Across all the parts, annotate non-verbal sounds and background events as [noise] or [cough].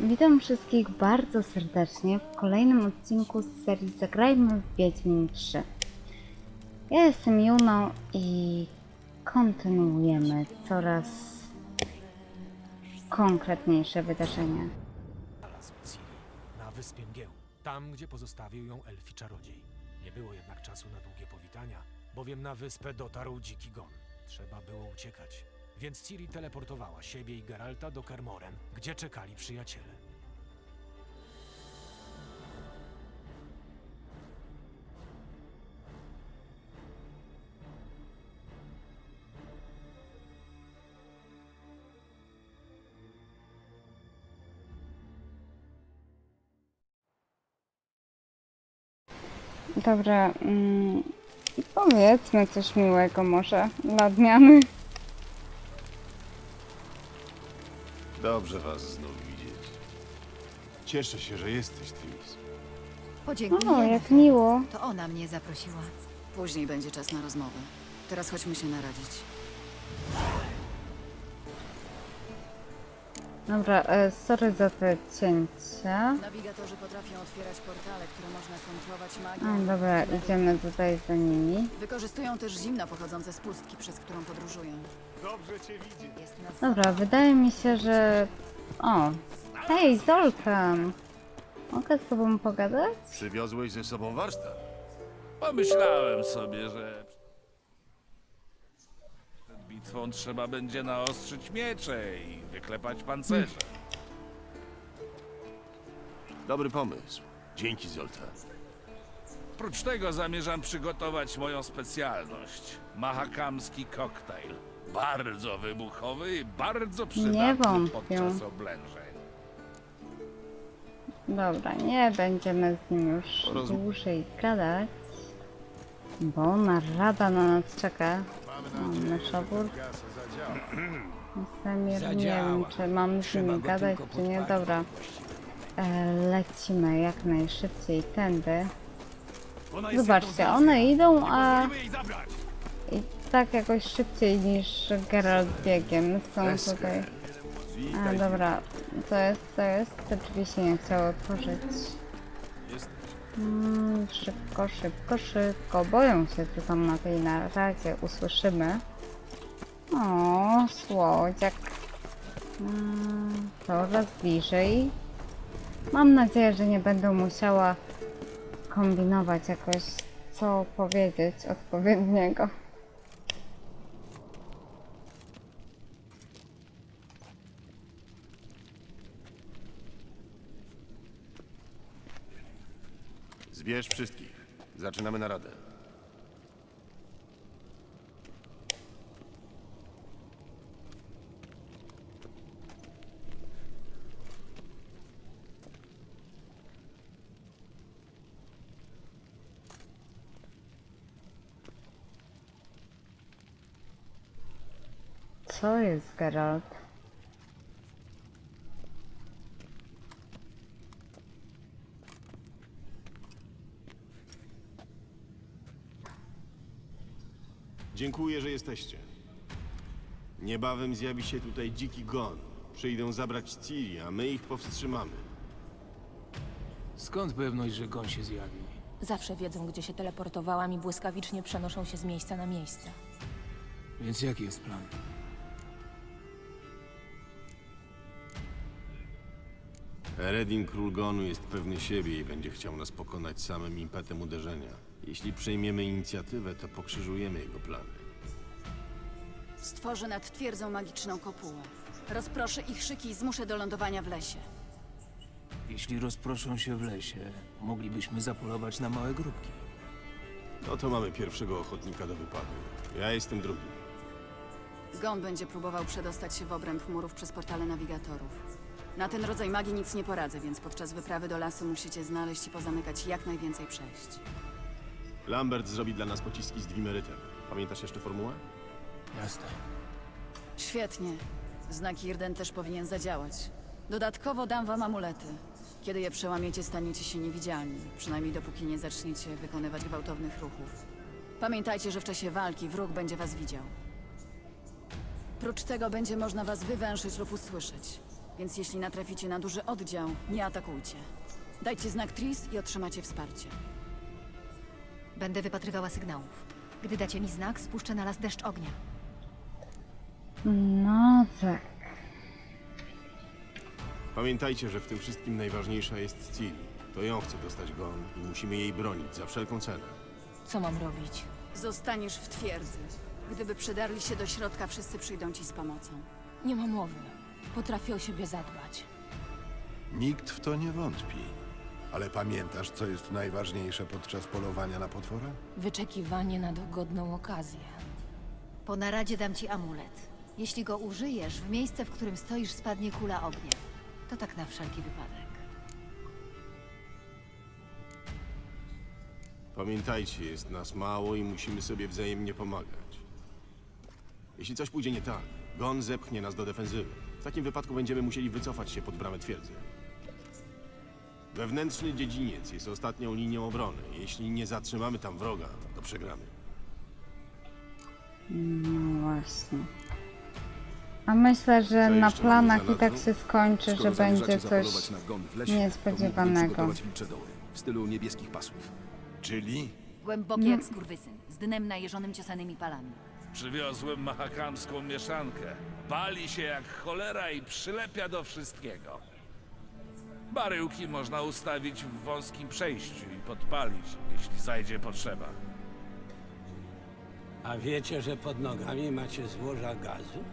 Witam wszystkich bardzo serdecznie w kolejnym odcinku z serii Zagrajmy w Wiedźmin 3. Ja jestem Juno i kontynuujemy coraz konkretniejsze wydarzenia. Na wyspie Mgieł, tam gdzie pozostawił ją elfi czarodziej. Nie było jednak czasu na długie powitania, bowiem na wyspę dotarł dziki gon. Trzeba było uciekać, więc Ciri teleportowała siebie i Geralta do Kermoren, gdzie czekali przyjaciele. Dobra, mm, powiedzmy coś miłego może dla odmiany. Dobrze was znów widzieć. Cieszę się, że jesteś, Tris. O, Podziękujemy. jak miło. To ona mnie zaprosiła. Później będzie czas na rozmowę. Teraz chodźmy się naradzić. Dobra, e, sorry za te cięcia. Nawigatorzy potrafią otwierać portale, które można kontrolować A, magią. dobra, idziemy tutaj za nimi. Wykorzystują też zimno pochodzące z pustki, przez którą podróżują. Jest nas Dobra, wydaje mi się, że... O, hej, Zoltan! Mogę z tobą pogadać? Przywiozłeś ze sobą warsztat. Pomyślałem sobie, że przed bitwą trzeba będzie naostrzyć miecze i wyklepać pancerze. Dobry pomysł. Dzięki, Zoltan. Oprócz tego zamierzam przygotować moją specjalność. Mahakamski koktajl. Bardzo wybuchowy i bardzo przydatny wątpię. podczas oblężeń. Dobra, nie będziemy z nim już Roz- dłużej gadać, bo narada na nas czeka. Mamy szabur. [clears throat] Samir, nie wiem, czy mam z nim gadać, czy nie. Dobra, e, lecimy jak najszybciej tędy. Zobaczcie, one idą, a tak jakoś szybciej niż Geralt biegiem są tutaj. A dobra, to jest, to jest, te drzwi się nie chciało otworzyć. Mm, szybko, szybko, szybko. Boją się, co tam na tej naradzie usłyszymy. O, słodziak. Mm, coraz bliżej. Mam nadzieję, że nie będę musiała kombinować jakoś, co powiedzieć odpowiedniego. Zbierz wszystkich. Zaczynamy naradę. Co jest, Geralt? Dziękuję, że jesteście. Niebawem zjawi się tutaj dziki gon. Przyjdą zabrać Ciri, a my ich powstrzymamy. Skąd pewność, że gon się zjawi? Zawsze wiedzą, gdzie się teleportowałam i błyskawicznie przenoszą się z miejsca na miejsce. Więc jaki jest plan? Eredin Król Gonu jest pewny siebie i będzie chciał nas pokonać samym impetem uderzenia. Jeśli przejmiemy inicjatywę, to pokrzyżujemy jego plany. Stworzę nad twierdzą magiczną kopułę. Rozproszę ich szyki i zmuszę do lądowania w lesie. Jeśli rozproszą się w lesie, moglibyśmy zapolować na małe grupki. No to mamy pierwszego ochotnika do wypadu. Ja jestem drugi. Gon będzie próbował przedostać się w obręb murów przez portale nawigatorów. Na ten rodzaj magii nic nie poradzę, więc podczas wyprawy do lasu musicie znaleźć i pozamykać jak najwięcej przejść. Lambert zrobi dla nas pociski z dwimerytem. Pamiętasz jeszcze formułę? Jasne. Świetnie. Znak Irden też powinien zadziałać. Dodatkowo dam wam amulety. Kiedy je przełamiecie, staniecie się niewidzialni. Przynajmniej dopóki nie zaczniecie wykonywać gwałtownych ruchów. Pamiętajcie, że w czasie walki wróg będzie was widział. Prócz tego będzie można was wywęszyć lub usłyszeć. Więc jeśli natraficie na duży oddział, nie atakujcie. Dajcie znak Tris i otrzymacie wsparcie. Będę wypatrywała sygnałów. Gdy dacie mi znak, spuszczę na las deszcz ognia. No tak. Pamiętajcie, że w tym wszystkim najważniejsza jest Ciri. To ją chce dostać Gon i musimy jej bronić za wszelką cenę. Co mam robić? Zostaniesz w twierdzy. Gdyby przedarli się do środka, wszyscy przyjdą ci z pomocą. Nie ma mowy. Potrafię o siebie zadbać. Nikt w to nie wątpi. Ale pamiętasz, co jest najważniejsze podczas polowania na potwora? Wyczekiwanie na dogodną okazję. Po naradzie dam ci amulet. Jeśli go użyjesz, w miejsce, w którym stoisz, spadnie kula ognia. To tak na wszelki wypadek. Pamiętajcie, jest nas mało i musimy sobie wzajemnie pomagać. Jeśli coś pójdzie nie tak, Gon zepchnie nas do defensywy. W takim wypadku będziemy musieli wycofać się pod bramę twierdzy. Wewnętrzny dziedziniec jest ostatnią linią obrony. Jeśli nie zatrzymamy tam wroga, to przegramy. No właśnie. A myślę, że Co na jeszcze planach mamy i tak się skończy, że będzie coś niespodziewanego. w pszczoły w stylu niebieskich pasów. Czyli Głęboki jak skurwysyn, z dnem najeżonym ciosanymi palami. Przywiozłem mahakamską mieszankę. Pali się jak cholera i przylepia do wszystkiego. Baryłki można ustawić w wąskim przejściu i podpalić, jeśli zajdzie potrzeba. A wiecie, że pod nogami macie złoża gazu?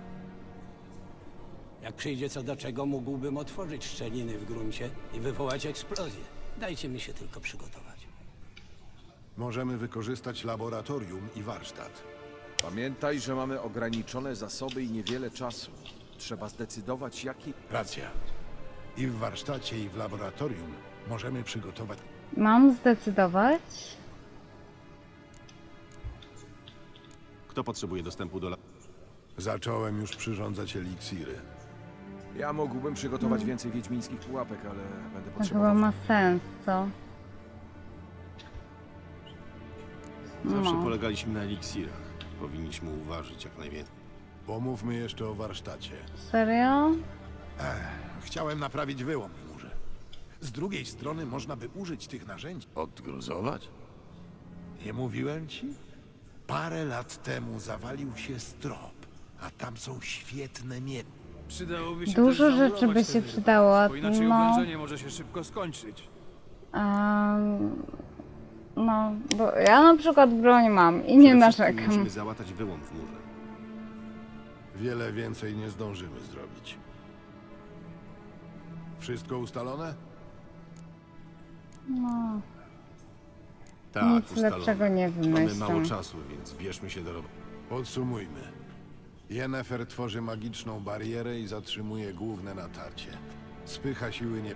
Jak przyjdzie co do czego, mógłbym otworzyć szczeliny w gruncie i wywołać eksplozję. Dajcie mi się tylko przygotować. możemy wykorzystać laboratorium i warsztat. Pamiętaj, że mamy ograniczone zasoby i niewiele czasu. Trzeba zdecydować, jaki... Racja. I w warsztacie, i w laboratorium możemy przygotować. Mam zdecydować? Kto potrzebuje dostępu do la... Zacząłem już przyrządzać eliksiry. Ja mógłbym przygotować więcej wiedźmińskich pułapek, ale będę To chyba potrzebował... ma sens, co? Zawsze No. polegaliśmy na eliksirach. Powinniśmy uważać jak najwięcej. Pomówmy jeszcze o warsztacie. Serio? Chciałem naprawić wyłom w murze. Z drugiej strony można by użyć tych narzędzi. Odgruzować? Nie mówiłem ci? Parę lat temu zawalił się strop, a tam są świetne mie... Przydałoby się Dużo też rzeczy by się te przydało, Bo inaczej no. oblężenie może się szybko skończyć. Um, no, bo ja na przykład broń mam i nie Przede wszystkim narzekam. Musimy załatać wyłom w murze. Wiele więcej nie zdążymy zrobić. Wszystko ustalone? No, Tak, nic ustalone. lepszego nie Mamy mało czasu, więc bierzmy się do roboty. Podsumujmy. Yennefer tworzy magiczną barierę i zatrzymuje główne natarcie. Spycha siły nie...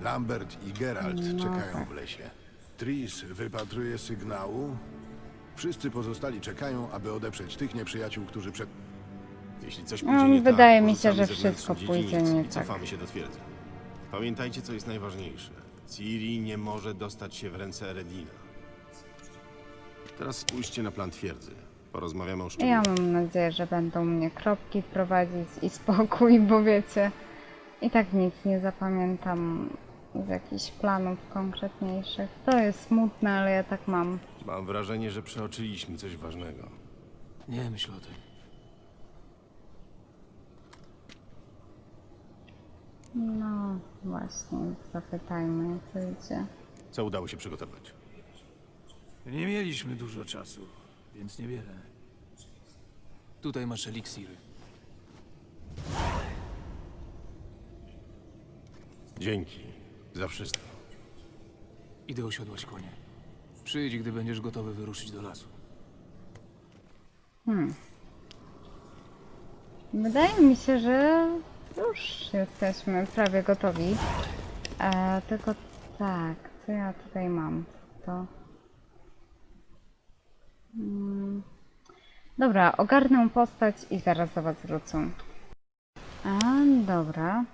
Lambert i Geralt No czekają tak. w lesie. Tris wypatruje sygnału. Wszyscy pozostali czekają, aby odeprzeć tych nieprzyjaciół, którzy przed... Jeśli coś No, pójdzie nie wydaje tak, mi się, porzucamy że zewnętrzny wszystko dziedziniec pójdzie nie i tak. cofamy się do twierdzy. Pamiętajcie, co jest najważniejsze. Ciri nie może dostać się w ręce Eredina. Teraz spójrzcie na plan twierdzy. Porozmawiamy o szczegółach. Ja mam nadzieję, że będą mnie kropki prowadzić i spokój, bo wiecie, i tak nic nie zapamiętam z jakichś planów konkretniejszych. To jest smutne, ale ja tak mam. Mam wrażenie, że przeoczyliśmy coś ważnego. Nie myśl o tym. No właśnie, zapytajmy, jak to idzie. Co udało się przygotować? Nie mieliśmy dużo czasu, więc niewiele. Tutaj masz eliksiry. Dzięki za wszystko. Idę osiodłać konie. Przyjdź, gdy będziesz gotowy wyruszyć do lasu. Wydaje mi się, że już jesteśmy prawie gotowi. E, tylko tak, co ja tutaj mam? To. Mm. Dobra, ogarnę postać i zaraz do Was wrócę. A, dobra.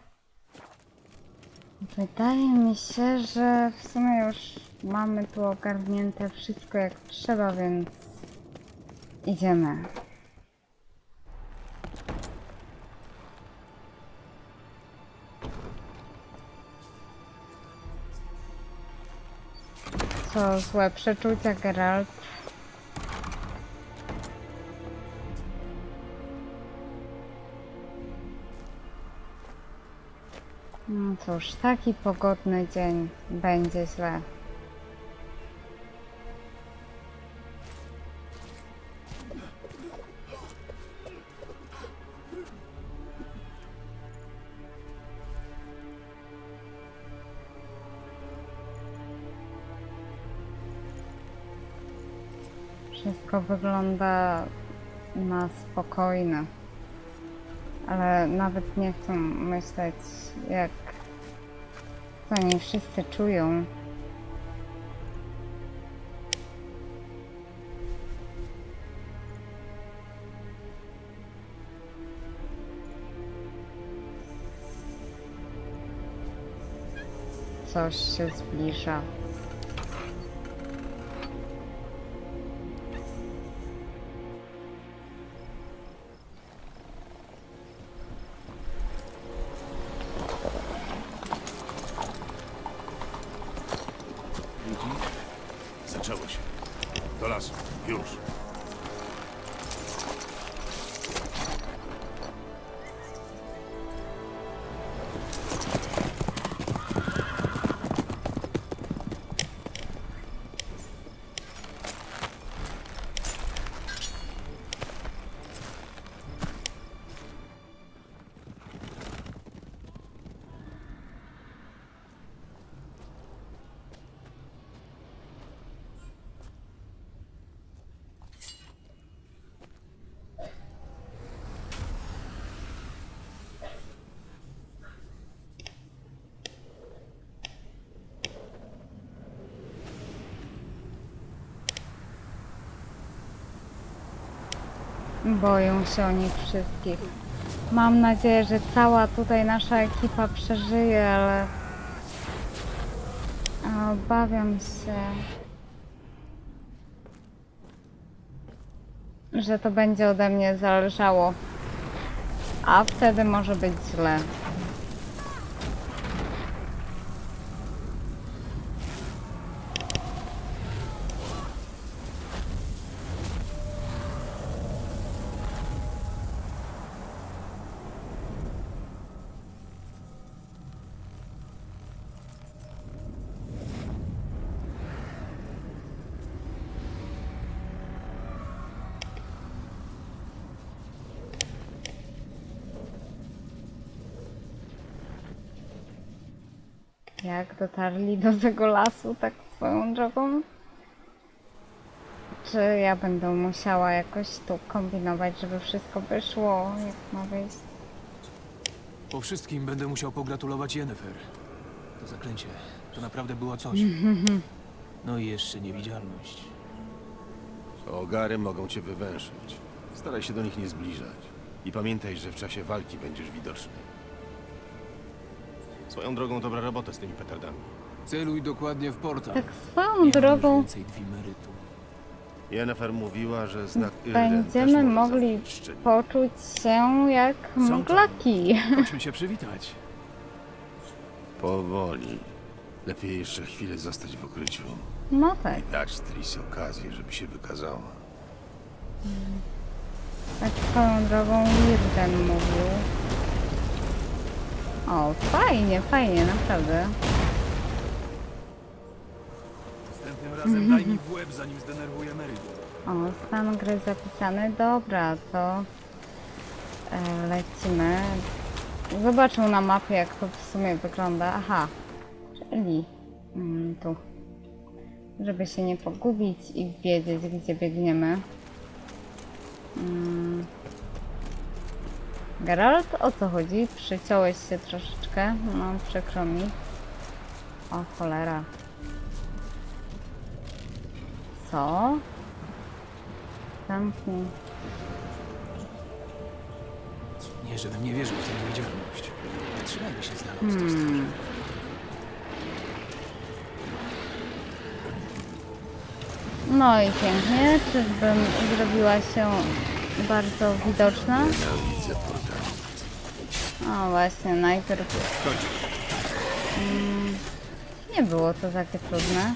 Wydaje mi się, że w sumie już mamy tu ogarnięte wszystko jak trzeba, więc idziemy. Co, złe przeczucia, Geralt? No cóż, taki pogodny dzień będzie źle. Wszystko wygląda na spokojne. Ale nawet nie chcę myśleć, jak co oni wszyscy czują. Coś się zbliża. Zaczęło się. Do lasu. Już. Boją się o nich wszystkich. Mam nadzieję, że cała tutaj nasza ekipa przeżyje, ale obawiam się, że to będzie ode mnie zależało. A wtedy może być źle. Jak dotarli do tego lasu tak swoją drogą? Czy ja będę musiała jakoś tu kombinować, żeby wszystko wyszło, jak ma wyjść? Po wszystkim będę musiał pogratulować Yennefer. To zaklęcie, to naprawdę było coś. [laughs] No i jeszcze niewidzialność. Ogary mogą cię wywęszyć. Staraj się do nich nie zbliżać. I pamiętaj, że w czasie walki będziesz widoczny. Swoją drogą dobra robota z tymi petardami. Celuj dokładnie w portal. Tak swoją drogą więcej dwimerytu. Yennefer mówiła, że znak Irden też będziemy może mogli zawrzeć poczuć się jak mglaki. Chodźmy się przywitać. Powoli. Lepiej jeszcze chwilę zostać w ukryciu. No tak, Dać Tris okazję, żeby się wykazała. tak swoją drogą Wirden mówił. O, fajnie, fajnie, naprawdę. Następnym razem daj mi w łeb, zanim zdenerwuję Merigo. O, stan gry zapisany. Dobra, to e, lecimy. Zobaczył na mapie, jak to w sumie wygląda. Aha, czyli mm, tu. Żeby się nie pogubić i wiedzieć, gdzie biegniemy. Mm. Geralt, o co chodzi? Przyciąłeś się troszeczkę. No, przykro mi. O, cholera. Co? Zamknij. Nie, żebym nie wierzył w tę niewidzialność. Trzymajmy się z dala od tej straży. Hmm. No i pięknie. Czyżbym zrobiła się bardzo widoczna. A właśnie, najpierw... Mm, nie było to takie trudne.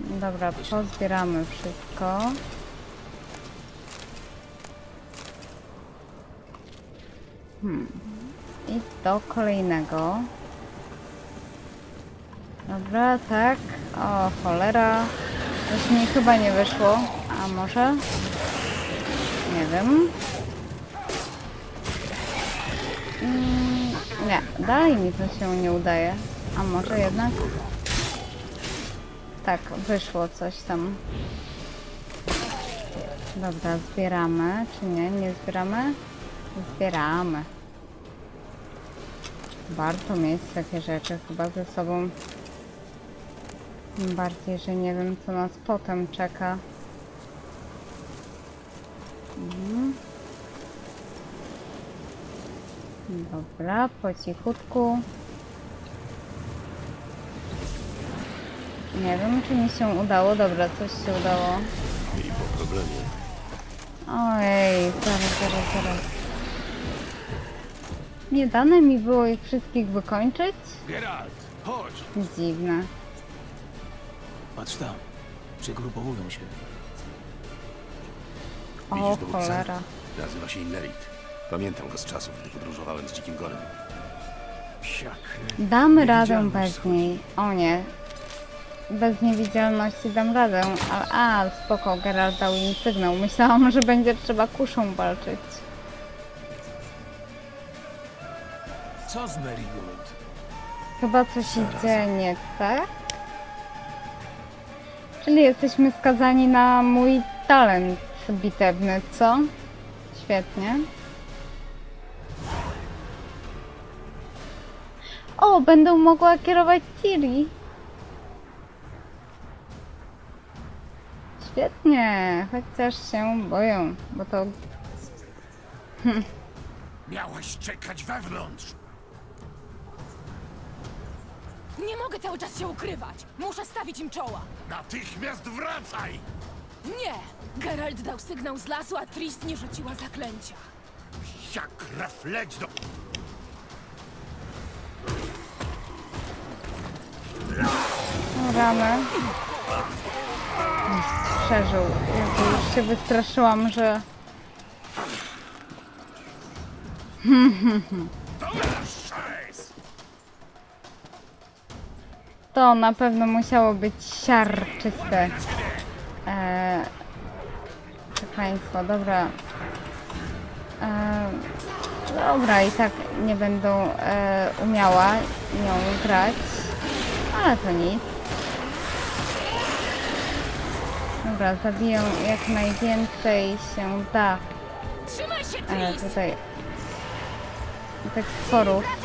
Dobra, pozbieramy wszystko. Hmm. I do kolejnego. Dobra, tak. O, cholera. Coś mi chyba nie wyszło. A może? Nie wiem. Mm, nie, dalej mi to się nie udaje. A może jednak? Tak, wyszło coś tam. Dobra, zbieramy, czy nie? Nie zbieramy? Zbieramy. Warto mieć takie rzeczy chyba ze sobą. Tym bardziej, że nie wiem co nas potem czeka. Mhm. Dobra, po cichutku. Nie wiem, czy mi się udało. Dobra, coś się udało. I po problemie. Ojej, zaraz, zaraz, zaraz. Nie dane mi było ich wszystkich wykończyć? Geralt, chodź! Dziwne. Patrz tam. Przegrupowują się. O Widzisz dowódcę? cholera. Nazywa się Inlerit. Pamiętam go z czasów, gdy podróżowałem z Dzikim Gonem. Psiak. Damy radę bez niej. O nie. Bez niewidzialności dam radę. A, a spoko, Geralt dał im sygnał. Myślałam, że będzie trzeba kuszą walczyć. Co z Marigold? Chyba coś idzie nie tak? Czyli jesteśmy skazani na mój talent bitewny, co? Świetnie. O, będę mogła kierować Ciri. Świetnie, chociaż się boję, bo to Miałaś czekać wewnątrz! Nie mogę cały czas się ukrywać! Muszę stawić im czoła! Natychmiast wracaj! Nie! Geralt dał sygnał z lasu, a Tris nie rzuciła zaklęcia. Jak krew leć do... Ramy. Przeżył. Jezu, już się wystraszyłam, że... [laughs] To na pewno musiało być siarczyste. Eee, przekleństwo, dobra. Eee, dobra, i tak nie będą e, umiała nią grać. Ale to nic. Dobra, zabiję jak najwięcej się da Trzymaj e, tutaj tych stworów.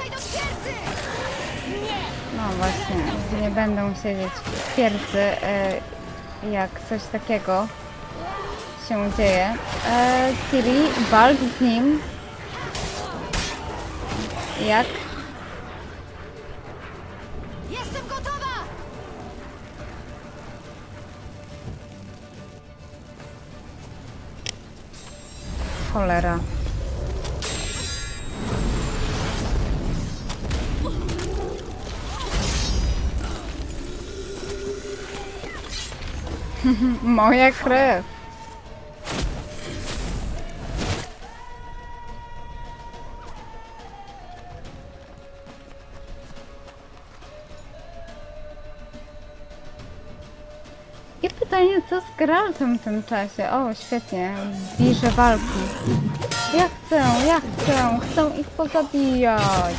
No właśnie, nie będą siedzieć w twierdzy, e, jak coś takiego się dzieje. E, Ciri, walcz z nim. Jak? Jestem gotowa! Cholera. [laughs] Moja krew. I pytanie, co z Geraltem w tym czasie? O, świetnie. Bliżej walki. Ja chcę, ja chcę, chcę ich pozabijać.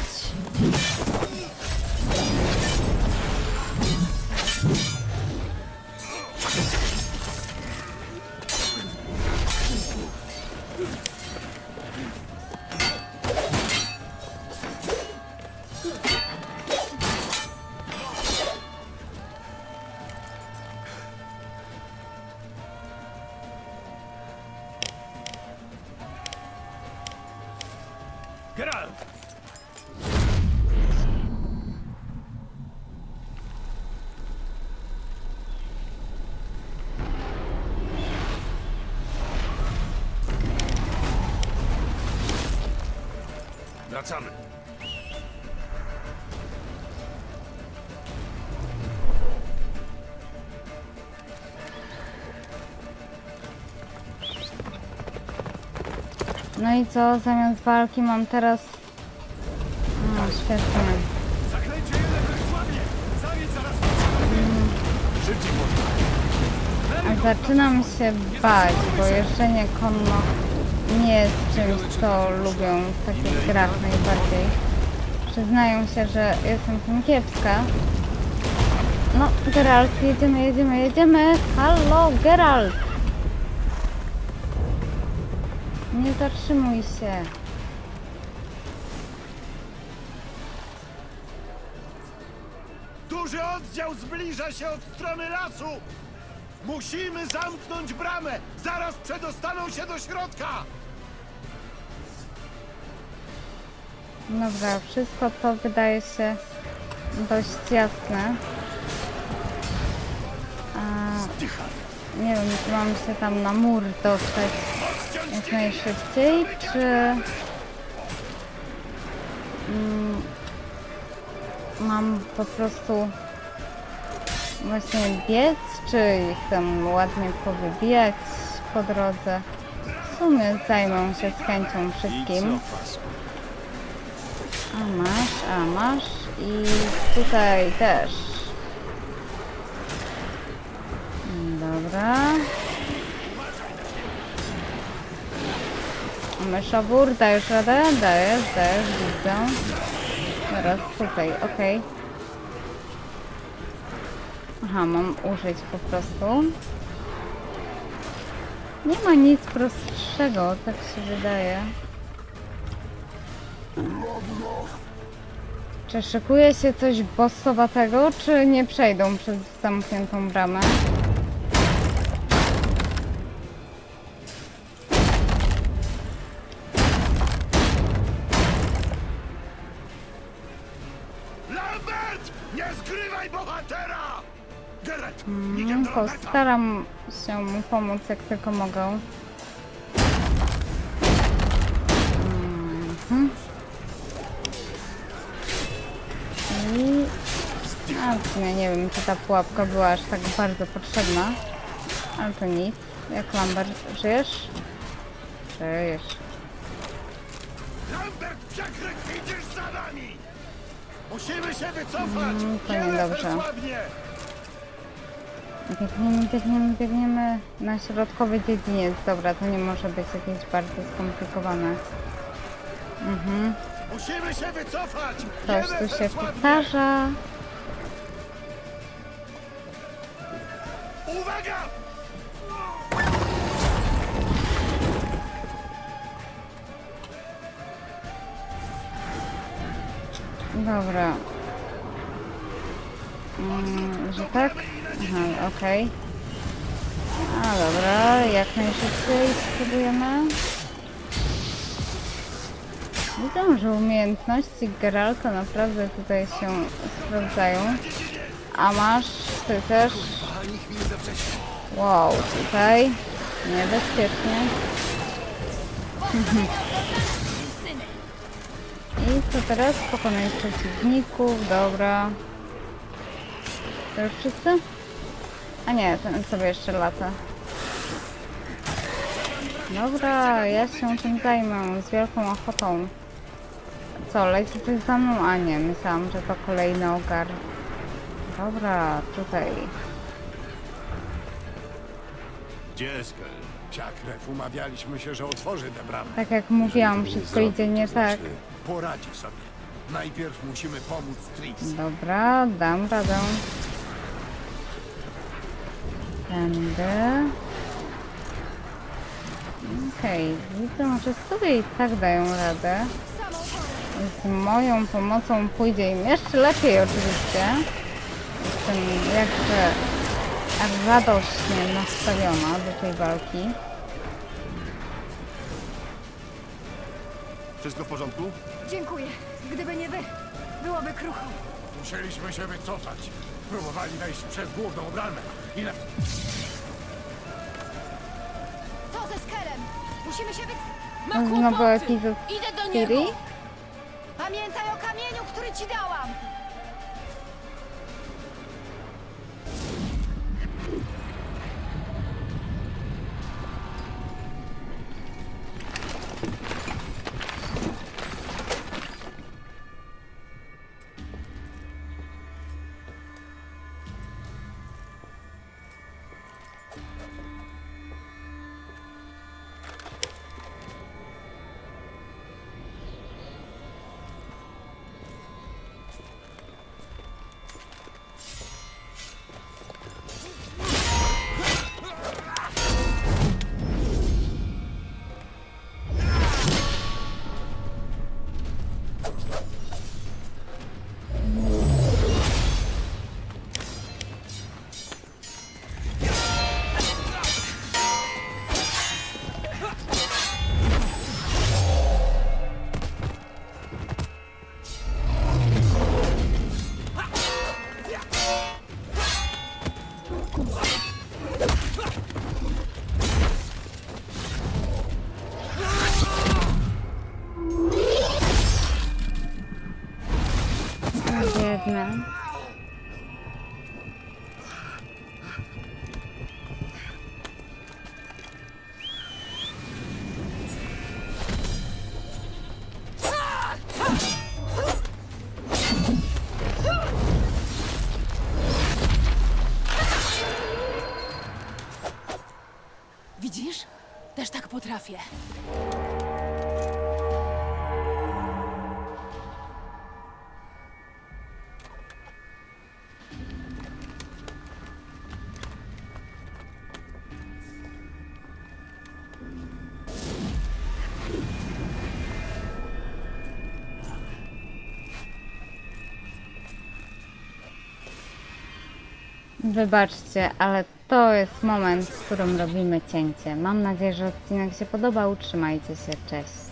Wracamy. No i co? Zamiast walki mam teraz... Świetnie. Zaklęcie jeden zaraz A zaczynam się bać, bo jeszcze nie konno nie jest czymś, co lubią w takich grach najbardziej. Przyznają się, że jestem tym kiepska. No, Geralt, jedziemy, jedziemy, jedziemy! Halo, Geralt! Nie zatrzymuj się. Duży oddział zbliża się od strony lasu! Musimy zamknąć bramę! Zaraz przedostaną się do środka! Dobra, wszystko to wydaje się dość jasne. A, nie wiem, czy mam się tam na mur dostać jak najszybciej, czy mm, mam po prostu właśnie biec, czy ich tam ładnie powybijać po drodze. W sumie zajmę się z chęcią wszystkim. A masz, a masz i tutaj też. Dobra. Myszowór, dajesz radę? Dajesz, dajesz, widzę. Teraz tutaj, okej. Aha, mam użyć po prostu. Nie ma nic prostszego, tak się wydaje. Czy szykuje się coś bossowatego, czy nie przejdą przez zamkniętą bramę? Postaram się mu pomóc jak tylko mogę. Mhm. I... A, w sumie nie wiem, czy ta pułapka była aż tak bardzo potrzebna. Ale to nic. Jak Lambert, żyjesz? Żyjesz. Lambert, przekryk, idziesz za nami! Musimy się wycofać! Mm, to niedobrze. Biegniemy, biegniemy, biegniemy na środkowy dziedziniec. Dobra, to nie może być jakieś bardzo skomplikowane. Mhm. Musimy się wycofać! Coś tu się powtarza. Uwaga! Dobra. Mm, że tak? Aha, okej. A dobra, jak najszybciej spróbujemy. Widzę, że umiejętności Geralta naprawdę tutaj się sprawdzają. A masz, ty też. Wow, tutaj niebezpiecznie. [laughs] I co teraz? Pokonać przeciwników, dobra. To wszyscy? A nie, ten sobie jeszcze lata. Dobra, ja się tym zajmę z wielką ochotą. Co, leci coś za mną? A nie, myślałam, że to kolejny ogar. Dobra, tutaj. Gdzie Eskel? Psia krew, umawialiśmy się, że otworzy tę bramę. Tak jak mówiłam, wszystko idzie nie tak. Poradzi sobie. Najpierw musimy pomóc Tris. Dobra, dam radę. Tędy. Okej, widzę, że sobie i tak dają radę. Z moją pomocą pójdzie im jeszcze lepiej oczywiście. Jestem jakże radośnie nastawiona do tej walki. Wszystko w porządku? Dziękuję. Gdyby nie wy, byłoby krucho. Musieliśmy się wycofać. Próbowali wejść przez główną bramę. I na... Co ze Skelem? Musimy się wy... Znowu epizod Idę do Ciri. Pamiętaj o kamieniu, który ci dałam! Potrafię. Wybaczcie, ale to jest moment, w którym robimy cięcie. Mam nadzieję, że odcinek się podobał. Trzymajcie się, cześć.